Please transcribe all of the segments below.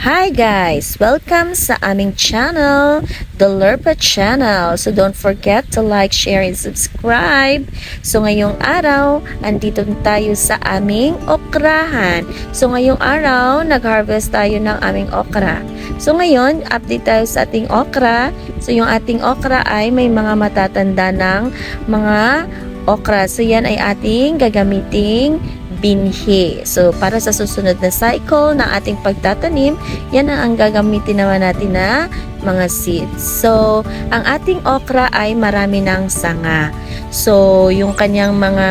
Hi guys! Welcome sa aming channel, The Lerpa Channel. So don't forget to like, share, and subscribe. So ngayong araw, andito tayo sa aming okrahan. So ngayong araw, nag-harvest tayo ng aming okra. So ngayon, update tayo sa ating okra. So yung ating okra ay may mga matatanda ng mga okra. So yan ay ating gagamiting binhi. So, para sa susunod na cycle ng ating pagtatanim, yan ang, ang gagamitin naman natin na mga seeds. So, ang ating okra ay marami ng sanga. So, yung kanyang mga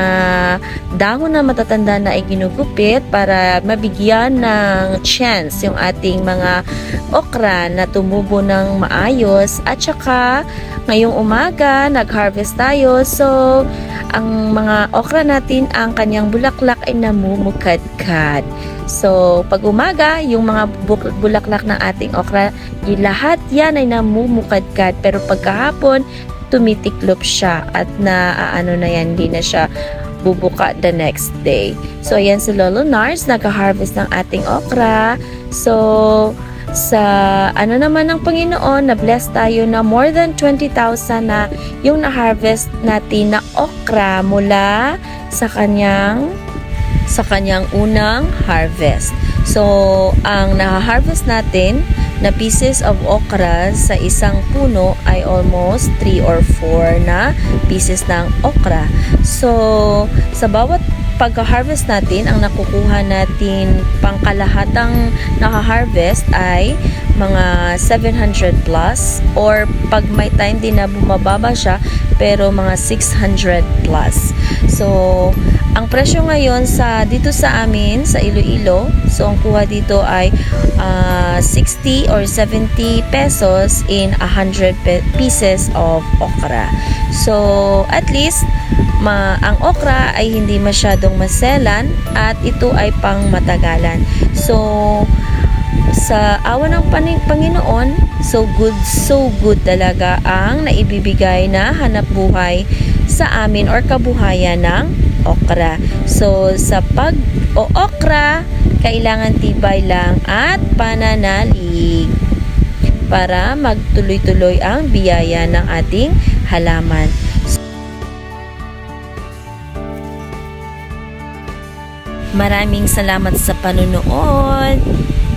dahon na matatanda na ay ginugupit para mabigyan ng chance yung ating mga okra na tumubo ng maayos. At saka ngayong umaga nag-harvest tayo. So ang mga okra natin ang kanyang bulaklak ay namumukadkad. So pag umaga yung mga bulaklak ng ating okra lahat yan ay namumukadkad. Pero pagkahapon tumitiklop siya at na ano na yan hindi na siya bubuka the next day. So, ayan si Lolo Nars, nag-harvest ng ating okra. So, sa ano naman ng Panginoon, na-bless tayo na more than 20,000 na yung na-harvest natin na okra mula sa kanyang sa kanyang unang harvest. So, ang na-harvest natin na pieces of okra sa isang puno ay almost 3 or 4 na pieces ng okra. So, sa bawat pagka-harvest natin, ang nakukuha natin pangkalahatang naka-harvest ay mga 700 plus or pag may time din na bumababa siya pero mga 600 plus. So, ang presyo ngayon sa dito sa amin sa Iloilo, so ang kuha dito ay ah, 60 or 70 pesos in 100 pe- pieces of okra. So, at least ma ang okra ay hindi masyadong maselan at ito ay pang matagalan. So, sa awa ng Panginoon, so good, so good talaga ang naibibigay na hanap buhay sa amin or kabuhayan ng okra. So, sa pag o okra, kailangan tibay lang at pananalig para magtuloy-tuloy ang biyaya ng ating halaman. Maraming salamat sa panunood.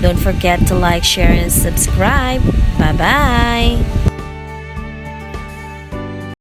Don't forget to like, share, and subscribe. Bye-bye!